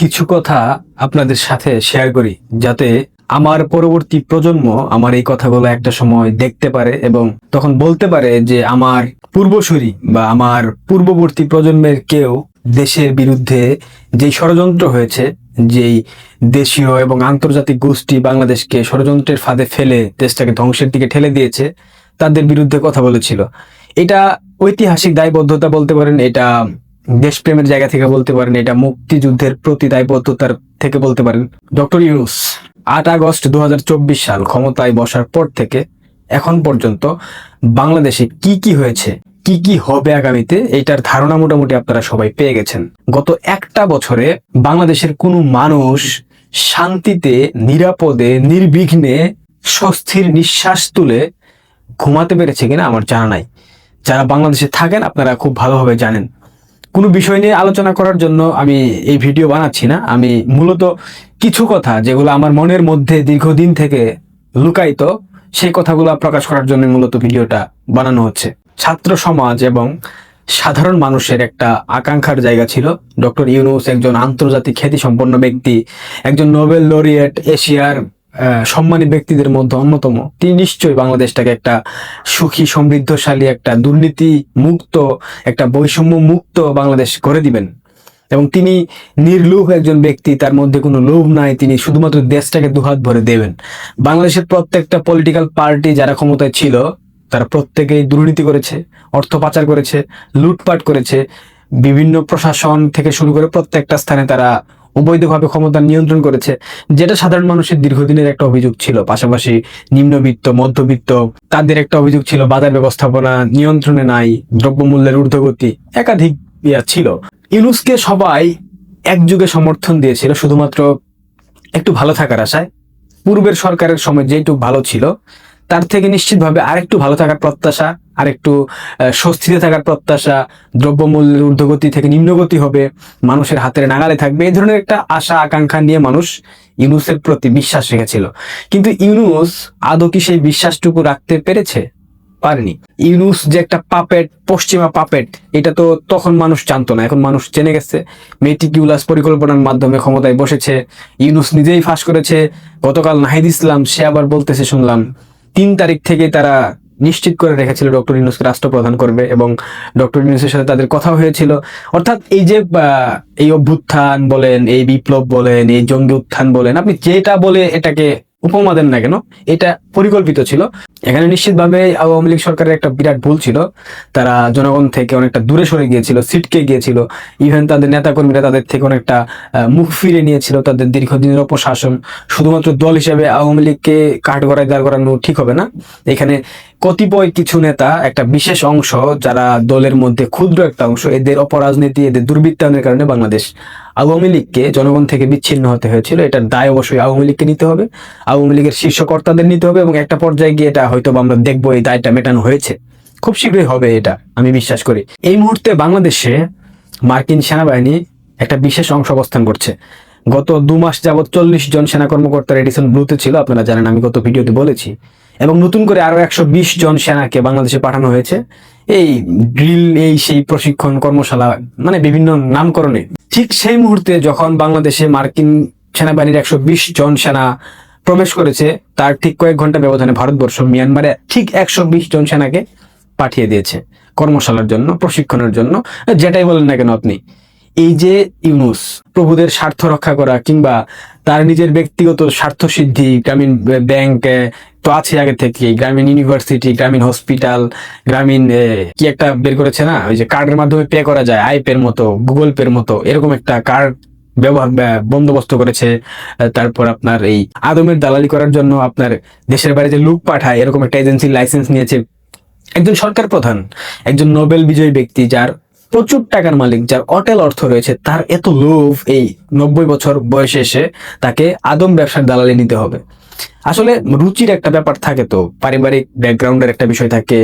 কিছু কথা আপনাদের সাথে শেয়ার করি, যাতে আমার পরবর্তী প্রজন্ম আমার এই কথাগুলো একটা সময় দেখতে পারে এবং তখন বলতে পারে যে আমার পূর্বসূরি বা আমার পূর্ববর্তী প্রজন্মের কেউ দেশের বিরুদ্ধে যেই ষড়যন্ত্র হয়েছে, যেই দেশীয় এবং আন্তর্জাতিক গোষ্ঠী বাংলাদেশকে ষড়যন্ত্রের ফাঁদে ফেলে দেশটাকে ধ্বংসের দিকে ঠেলে দিয়েছে, তাদের বিরুদ্ধে কথা বলেছিল। এটা ঐতিহাসিক দায়বদ্ধতা বলতে পারেন, এটা দেশপ্রেমের জায়গা থেকে বলতে পারেন, এটা মুক্তিযুদ্ধের প্রতি দায়বদ্ধতার থেকে বলতে পারেন। ডক্টর ইউনুস, আট আগস্ট দু হাজার চব্বিশ সাল ক্ষমতায় বসার পর থেকে এখন পর্যন্ত বাংলাদেশে কি কি হয়েছে, কি কি হবে আগামীতে, এটার ধারণা মোটামুটি আপনারা সবাই পেয়ে গেছেন। গত একটা বছরে বাংলাদেশের কোনো মানুষ শান্তিতে, নিরাপদে, নির্বিঘ্নে, স্বস্তির নিঃশ্বাস তুলে ঘুমাতে পেরেছে কিনা আমার জানা নাই। যারা বাংলাদেশে থাকেন, আপনারা খুব ভালোভাবে জানেন। কোনো বিষয় নিয়ে আলোচনা করার জন্য আমি এই ভিডিও বানাচ্ছি না। আমি মূলত কিছু কথা যেগুলো আমার মনের মধ্যে দীর্ঘদিন থেকে লুকায়িত, সেই কথাগুলো প্রকাশ করার জন্য মূলত ভিডিওটা বানানো হচ্ছে। ছাত্র সমাজ এবং সাধারণ মানুষের একটা আকাঙ্ক্ষার জায়গা ছিল। ডক্টর ইউনুস একজন আন্তর্জাতিক খ্যাতিসম্পন্ন ব্যক্তি, একজন নোবেল লরিয়েট, এশিয়ার সম্মানী ব্যক্তিদের মধ্যে অন্যতম। তিনি নিশ্চয়ই বাংলাদেশটাকে একটা সুখী, সমৃদ্ধশালী, একটা দুর্নীতি মুক্ত একটা বৈষম্য মুক্ত বাংলাদেশ করে দিবেন। এবং তিনি নির্লোভ একজন ব্যক্তি, তার মধ্যে কোনো লোভ নাই। তিনি শুধুমাত্র দেশটাকে দুহাত ভরে দেবেন। বাংলাদেশের প্রত্যেকটা পলিটিক্যাল পার্টি যারা ক্ষমতায় ছিল, তারা প্রত্যেকেই দুর্নীতি করেছে, অর্থ পাচার করেছে, লুটপাট করেছে। বিভিন্ন প্রশাসন থেকে শুরু করে প্রত্যেকটা স্থানে তারা অবৈধভাবে ক্ষমতা নিয়ন্ত্রণ করেছে, যেটা সাধারণ মানুষের দীর্ঘদিনের একটা অভিযোগ ছিল। পাশাপাশি নিম্নবিত্ত, মধ্যবিত্ত, তাদের একটা অভিযোগ ছিল, বাজার ব্যবস্থাপনা নিয়ন্ত্রণে নাই, দ্রব্যমূল্যের ঊর্ধ্বগতি একাধিক ইয়া ছিল। ইউনুসকে সবাই একযুগে সমর্থন দিয়েছিল, শুধুমাত্র একটু ভালো থাকার আশায়। পূর্বের সরকারের সময় যেটুকু ভালো ছিল, তার থেকে নিশ্চিতভাবে আরেকটু ভালো থাকার প্রত্যাশা আরেকটু আহ, স্বস্তিতে থাকার প্রত্যাশা দ্রব্যমূল্যের ঊর্ধ্বগতি থেকে নিম্নগতি হবে মানুষের হাতের নাগালে থাকবে এই ধরনের একটা আশা আকাঙ্ক্ষা নিয়ে মানুষ ইউনুসের প্রতি বিশ্বাস রেখেছিল। কিন্তু ইউনুস আদৌ কি সেই বিশ্বাসটুকু রাখতে পেরেছে? পারেনি। ইউনুস যে একটা পাপেট পশ্চিমা পাপেট এটা তো তখন মানুষ জানতো না এখন মানুষ জেনে গেছে। মেটিকিউলাস পরিকল্পনার মাধ্যমে ক্ষমতায় বসেছে? ইউনুস নিজেই ফাঁস করেছে। গতকাল নাহিদ ইসলাম সে আবার বলতেছে শুনলাম তিন তারিখ থেকে তারা নিশ্চিত করে রেখেছিল ডক্টর ইউনুসকে রাষ্ট্রপ্রধান করবে এবং ডক্টর ইউনুসের সাথে তাদের কথা হয়েছিল। অর্থাৎ এই যে এই অভ্যুত্থান বলেন, এই বিপ্লব বলেন, এই জঙ্গি উত্থান বলেন, আপনি যেটা বলে এটাকে উপমা দেন না কেন, এটা পরিকল্পিত ছিল। এখানে নিশ্চিতভাবে আওয়ামী লীগ সরকারের একটা বিরাট ভুল ছিল। তারা জনগণ থেকে অনেকটা দূরে সরে গিয়েছিল, সিটকে গিয়েছিল। ইভেন তাদের নেতাকর্মীরা তাদের থেকে অনেকটা মুখ ফিরে নিয়েছিল। তাদের দীর্ঘদিনের অপশাসন শুধুমাত্র দল হিসেবে আওয়ামী লীগকে কাঠগড়ায় দাঁড় করানো ঠিক হবে না। এখানে কতিপয় কিছু নেতা, একটা বিশেষ অংশ, যারা দলের মধ্যে ক্ষুদ্র একটা অংশ, এদের অপরাজনীতি, এদের দুর্বৃত্তায়নের কারণে বাংলাদেশ আওয়ামী লীগকে জনগণ থেকে বিচ্ছিন্ন হতে হয়েছিল। এটার দায় অবশ্যই আওয়ামী লীগকে নিতে হবে। আওয়ামী লীগের শীর্ষ কর্তাদের নিতে হবে এবং একটা পর্যায়ে গিয়ে এটা হয়তো আমরা দেখব এই দায়টা মেটানো হয়েছে। খুব শীঘ্রই হবে এটা, আমি বিশ্বাস করি। এই মুহূর্তে বাংলাদেশে মার্কিন সেনাবাহিনী একটা বিশেষ অংশ অবস্থান করছে। গত দু মাস যাবত চল্লিশ জন সেনা কর্মকর্তা রেডিসন ব্লুতে ছিল, আপনারা জানেন আমি গত ভিডিওতে বলেছি। এবং নতুন করে আরও একশো বিশ জন সেনাকে বাংলাদেশে পাঠানো হয়েছে। এই ড্রিল এই সেই প্রশিক্ষণ কর্মশালা মানে বিভিন্ন নামকরণে। ঠিক সেই মুহূর্তে যখন বাংলাদেশে মার্কিন সেনাবাহিনীর একশো বিশ জন সেনা প্রবেশ করেছে, তার ঠিক কয়েক ঘণ্টা ব্যবধানে ভারতবর্ষ মিয়ানমারে ঠিক একশো বিশ জন সেনাকে পাঠিয়ে দিয়েছে কর্মশালার জন্য, প্রশিক্ষণের জন্য। যেটাই বলেন না কেন আপনি, এই যে ইউনুস, প্রভুদের স্বার্থ রক্ষা করা কিংবা তার নিজের ব্যক্তিগত স্বার্থ সিদ্ধি, গ্রামীণ ব্যাংক তো আছে আগে থেকে। গ্রামীণ ইউনিভার্সিটি, গ্রামীণ হসপিটাল, গ্রামীণ কি একটা বের করেছে না? ওই যে কার্ডের মাধ্যমে পে করা যায়, আইপের মতো, গুগল পের মতো, এরকম একটা কার্ড ব্যবহার বন্দোবস্ত করেছে। তারপর আপনার এই আদমের দালালি করার জন্য আপনার দেশের বাইরে যে লুক পাঠায়, এরকম একটা এজেন্সির লাইসেন্স নিয়েছে। একজন সরকার প্রধান, একজন নোবেল বিজয়ী ব্যক্তি, যার প্রচুর টাকার মালিক, যার অটেল অর্থ রয়েছে, তার এত লোভ এই নব্বই বছর বয়সে এসে তাকে আদম ব্যবসার দালালি নিতে হবে। আসলে রুচির একটা ব্যাপার থাকে তো, পারিবারিক ব্যাকগ্রাউন্ডের একটা বিষয় থাকে,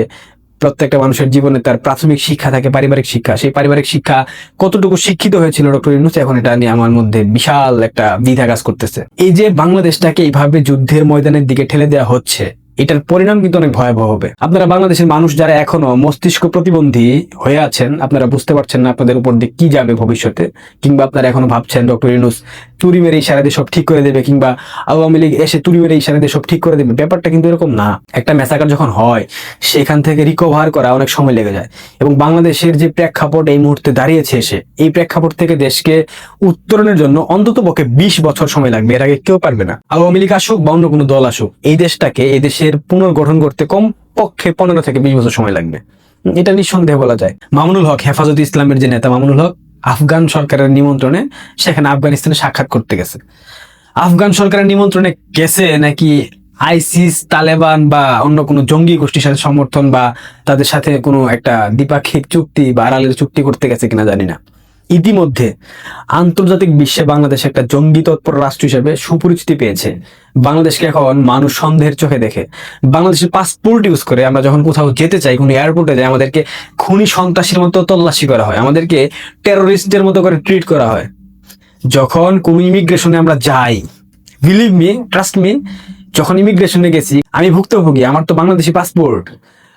প্রত্যেকটা মানুষের জীবনে তার প্রাথমিক শিক্ষা থাকে, পারিবারিক শিক্ষা। সেই পারিবারিক শিক্ষা কতটুকু শিক্ষিত হয়েছিল ডক্টর ইউনুস, এখন এটা নিয়ে আমার মধ্যে বিশাল একটা দ্বিধা কাজ করতেছে। এই যে বাংলাদেশটাকে এইভাবে যুদ্ধের ময়দানের দিকে ঠেলে দেওয়া হচ্ছে এটার পরিণাম কিন্তু অনেক ভয়াবহ হবে। আপনারা বাংলাদেশের মানুষ যারা এখনও মস্তিষ্ক প্রতিবন্ধী হয়ে আছেন, আপনারা বুঝতে পারছেন না আপনাদের উপর দিয়ে কি যাবে ভবিষ্যতে, কিংবা আপনারা এখনও ভাবছেন ডক্টর ইউনুস তুরি মেরে ইশারা দিয়ে সব ঠিক করে দেবে, কিংবা আওয়ামী লীগ এসে তুরি মেরে ইশারা দিয়ে সব ঠিক করে দেবে। ব্যাপারটা কিন্তু এরকম না। একটা মেসাকার যখন হয়, সেখান থেকে রিকভার করা অনেক সময় লেগে যায়। এবং বাংলাদেশের যে প্রেক্ষাপট এই মুহূর্তে দাঁড়িয়েছে এসে, এই প্রেক্ষাপট থেকে দেশকে উত্তরণের জন্য অন্তত পক্ষে বিশ বছর সময় লাগবে। এর আগে কেউ পারবে না। আওয়ামী লীগ আসুক বা অন্য কোনো দল আসুক, এই দেশটাকে, এই দেশের পুনর্গঠন করতে কম পক্ষে পনেরো থেকে বিশ বছর সময় লাগবে। এটা নিঃসন্দেহে বলা যায়। মামুনুল হক, হেফাজত ইসলামের যে নেতা মামুনুল হক, আফগান সরকারের নিমন্ত্রণে সেখানে আফগানিস্তানে সাক্ষাৎ করতে গেছে। আফগান সরকারের নিমন্ত্রণে গেছে নাকি আইসিস, তালেবান বা অন্য কোনো জঙ্গি গোষ্ঠীর সাথে সমর্থন বা তাদের সাথে কোনো একটা দ্বিপাক্ষিক চুক্তি বা আড়ালের চুক্তি করতে গেছে কিনা জানি না। ইতিমধ্যে আন্তর্জাতিক বিশ্বে বাংলাদেশ একটা জঙ্গি তৎপর রাষ্ট্র হিসেবে সুপরিচিতি পেয়েছে। বাংলাদেশকে এখন মানুষ সন্দেহের চোখে দেখে। বাংলাদেশের পাসপোর্ট ইউজ করে আমরা যখন কোথাও যেতে চাই, কোনো এয়ারপোর্টে যাই, আমাদেরকে খুনি সন্ত্রাসীর মতো তল্লাশি করা হয়, আমাদেরকে টেরোরিস্টদের মতো করে ট্রিট করা হয়। যখন কোনো ইমিগ্রেশনে আমরা যাই বিলিভ মি ট্রাস্ট মি যখন ইমিগ্রেশনে গেছি, আমি ভুক্তভোগী, আমার তো বাংলাদেশি পাসপোর্ট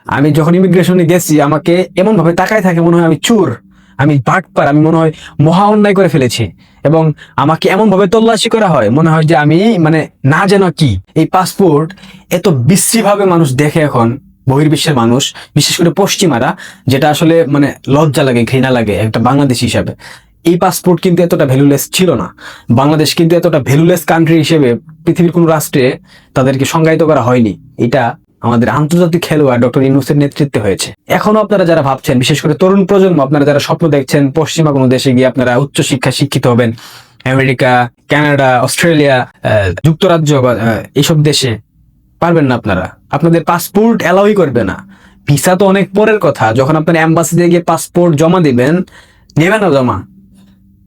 আমি যখন ইমিগ্রেশনে গেছি, আমাকে এমন ভাবে তাকায় থাকে, মনে হয় আমি চোর। আমি বাটপার আমি মনে হয় মহা অন্যায় করে ফেলেছি। এবং আমাকে এমন ভাবে তল্লাশি করা হয়, মনে হয় যে আমি মানে না যেন কি। এই পাসপোর্ট এত বিশ্রীভাবে মানুষ দেখে এখন, বহির্বিশ্বের মানুষ, বিশেষ করে পশ্চিমারা, যেটা আসলে মানে লজ্জা লাগে, ঘৃণা লাগে একটা বাংলাদেশ হিসাবে। এই পাসপোর্ট কিন্তু এতটা ভ্যালুলেস ছিল না। বাংলাদেশ কিন্তু এতটা ভ্যালুলেস কান্ট্রি হিসেবে পৃথিবীর কোনো রাষ্ট্রে তাদেরকে সংজ্ঞায়িত করা হয়নি। এটা আমাদের আন্তর্জাতিক খেলোয়াড় ডক্টর ইউনুসের নেতৃত্বে হয়েছে। এখনও আপনারা যারা ভাবছেন, বিশেষ করে তরুণ প্রজন্ম, আপনারা যারা স্বপ্ন দেখছেন, পশ্চিমা কোনো দেশে গিয়ে আপনারা উচ্চ শিক্ষা শিক্ষিত হবেন। আমেরিকা, কানাডা, অস্ট্রেলিয়া যুক্তরাজ্য বা এইসব দেশে পারবেন না আপনারা। আপনাদের পাসপোর্ট অ্যালাউই করবে না। ভিসা তো অনেক পরের কথা। যখন আপনার অ্যাম্বাসিতে গিয়ে পাসপোর্ট জমা দিবেন, নেবে না জমা।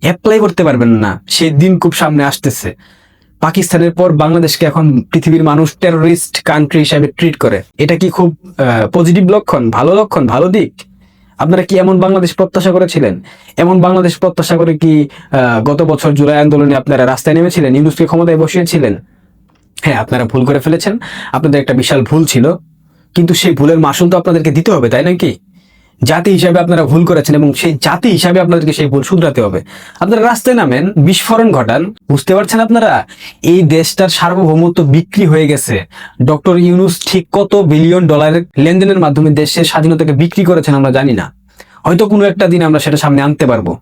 অ্যাপ্লাই করতে পারবেন না। সেই দিন খুব সামনে আসতেছে। পাকিস্তানের পর বাংলাদেশকে এখন পৃথিবীর মানুষ টেরোরিস্ট কান্ট্রি হিসাবে ট্রিট করে। এটা কি খুব পজিটিভ লক্ষণ? ভালো লক্ষণ? ভালো দিক? আপনারা কি এমন বাংলাদেশ প্রত্যাশা করেছিলেন? এমন বাংলাদেশ প্রত্যাশা করে কি গত বছর জুলাই আন্দোলনে আপনারা রাস্তায় নেমেছিলেন? ইউনুসকে ক্ষমতায় বসিয়েছিলেন? হ্যাঁ আপনারা ভুল করে ফেলেছেন। আপনাদের একটা বিশাল ভুল ছিল। কিন্তু সেই ভুলের মাসুল তো আপনাদেরকে দিতে হবে, তাই নাকি জাতি হিসাবে আপনারা ভুল করেছেন এবং সেই জাতি হিসাবে আপনাদেরকে সেই ভুল শুধরাতে হবে। আপনারা রাস্তায় নামেন, বিস্ফোরণ ঘটান, বুঝতে পারছেন আপনারা? এই দেশটার সার্বভৌমত্ব বিক্রি হয়ে গেছে। ডক্টর ইউনুস ঠিক কত বিলিয়ন ডলারের লেনদেনের মাধ্যমে দেশের স্বাধীনতাকে বিক্রি করেছেন আমরা জানি না। হয়তো কোনো একটা দিন আমরা সেটা সামনে আনতে পারব।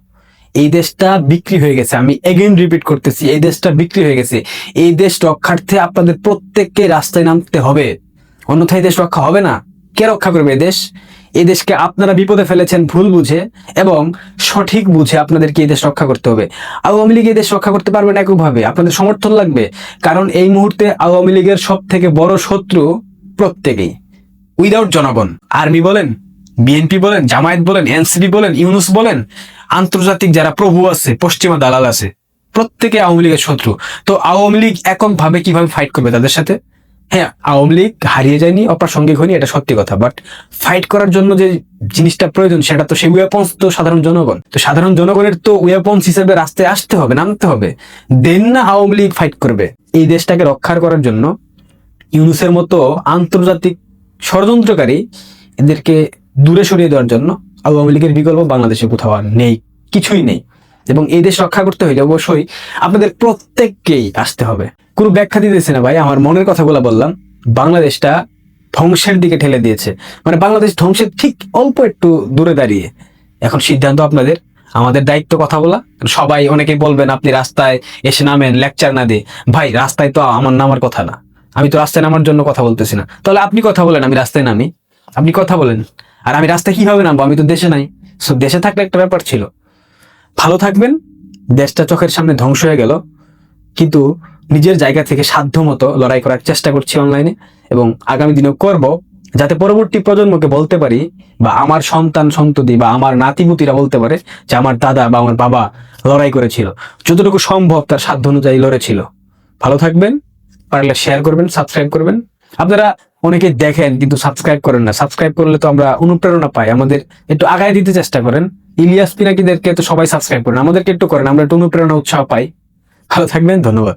এই দেশটা বিক্রি হয়ে গেছে। আমি এগেন রিপিট করতেছি, এই দেশটা বিক্রি হয়ে গেছে। এই দেশ রক্ষার্থে আপনাদের প্রত্যেককে রাস্তায় নামতে হবে। অন্যথায় দেশ রক্ষা হবে না। কে রক্ষা করবে দেশ? এই দেশকে আপনারা বিপদে ফেলেছেন ভুল বুঝে এবং সঠিক বুঝে আপনাদেরকে এই দেশ রক্ষা করতে হবে। আওয়ামী লীগ এই দেশ রক্ষা করতে পারবে না এককভাবে আপনাদের সমর্থন লাগবে। কারণ এই মুহূর্তে আওয়ামী লীগের সব থেকে বড় শত্রু প্রত্যেকেই। উইদাউট জনগণ। আর্মি বলেন বিএনপি বলেন, জামায়াত বলেন এনসিপি বলেন ইউনুস বলেন, আন্তর্জাতিক যারা প্রভু আছে, পশ্চিমা দালাল আছে, প্রত্যেকে আওয়ামী লীগের শত্রু। তো আওয়ামী লীগ এককভাবে কীভাবে ফাইট করবে তাদের সাথে? হ্যাঁ আওয়ামী লীগ হারিয়ে যায়নি, অপ্রাসঙ্গিক হয়নি, এটা সত্যি কথা। বাট ফাইট করার জন্য যে জিনিসটা প্রয়োজন, সেটা তো সেই ওয়েপন্স তো সাধারণ জনগণ। তো সাধারণ জনগণের তো ওয়েপন্স হিসেবে রাস্তায় আসতে হবে, নামতে হবে। দেন না আওয়ামী লীগ ফাইট করবে। এই দেশটাকে রক্ষার করার জন্য ইউনুসের মতো আন্তর্জাতিক ষড়যন্ত্রকারী এদেরকে দূরে সরিয়ে দেওয়ার জন্য আওয়ামী লীগের বিকল্প বাংলাদেশে কোথাও আর নেই, কিছুই নেই। এবং এই দেশ রক্ষা করতে হইলে অবশ্যই আপনাদের প্রত্যেককেই আসতে হবে। কোনো ব্যাখ্যা দিতেছে না ভাই, আমার মনের কথাগুলো বললাম। বাংলাদেশটা ধ্বংসের দিকে ঠেলে দিয়েছে। মানে বাংলাদেশ ধ্বংসের ঠিক অল্প একটু দূরে দাঁড়িয়ে। এখন সিদ্ধান্ত আপনাদের, আমাদের দায়িত্ব কথা বলা সবাই অনেকে বলবেন, আপনি রাস্তায় এসে নামেন লেকচার না দিয়ে। ভাই, রাস্তায় তো আমার নামার কথা না। আমি তো রাস্তায় নামার জন্য কথা বলতেছি না। তাহলে আপনি কথা বলেন, আমি রাস্তায় নামি। আপনি কথা বলেন। আর আমি রাস্তায় কীভাবে নামবো? আমি তো দেশে নাই। সো দেশে থাকলে একটা ব্যাপার ছিল। ভালো থাকবেন, দেশটা চোখের সামনে ধ্বংস হয়ে গেল। কিন্তু নিজের জায়গা থেকে সাধ্য মতো লড়াই করার চেষ্টা করছি অনলাইনে এবং আগামী দিনেও করব যাতে পরবর্তী প্রজন্মকে বলতে পারি বা আমার সন্তান, সন্ততি বা আমার নাতিপুতিরা বলতে পারে যে আমার দাদা বা আমার বাবা লড়াই করেছিল। যতটুকু সম্ভব তার সাধ্য অনুযায়ী লড়েছিল। ভালো থাকবেন, পারলে শেয়ার করবেন সাবস্ক্রাইব করবেন। আপনারা অনেকে দেখেন কিন্তু সাবস্ক্রাইব করেন না। সাবস্ক্রাইব করলে তো আমরা অনুপ্রেরণা পাই। আমাদের একটু আগায় দিতে চেষ্টা করেন। ইলিয়াস পিনাকিদেরকে তো সবাই সাবস্ক্রাইব করেন, আমাদেরকে একটু করেন, আমরা একটু অনুপ্রেরণা, উৎসাহ পাই। ভালো থাকবেন, ধন্যবাদ।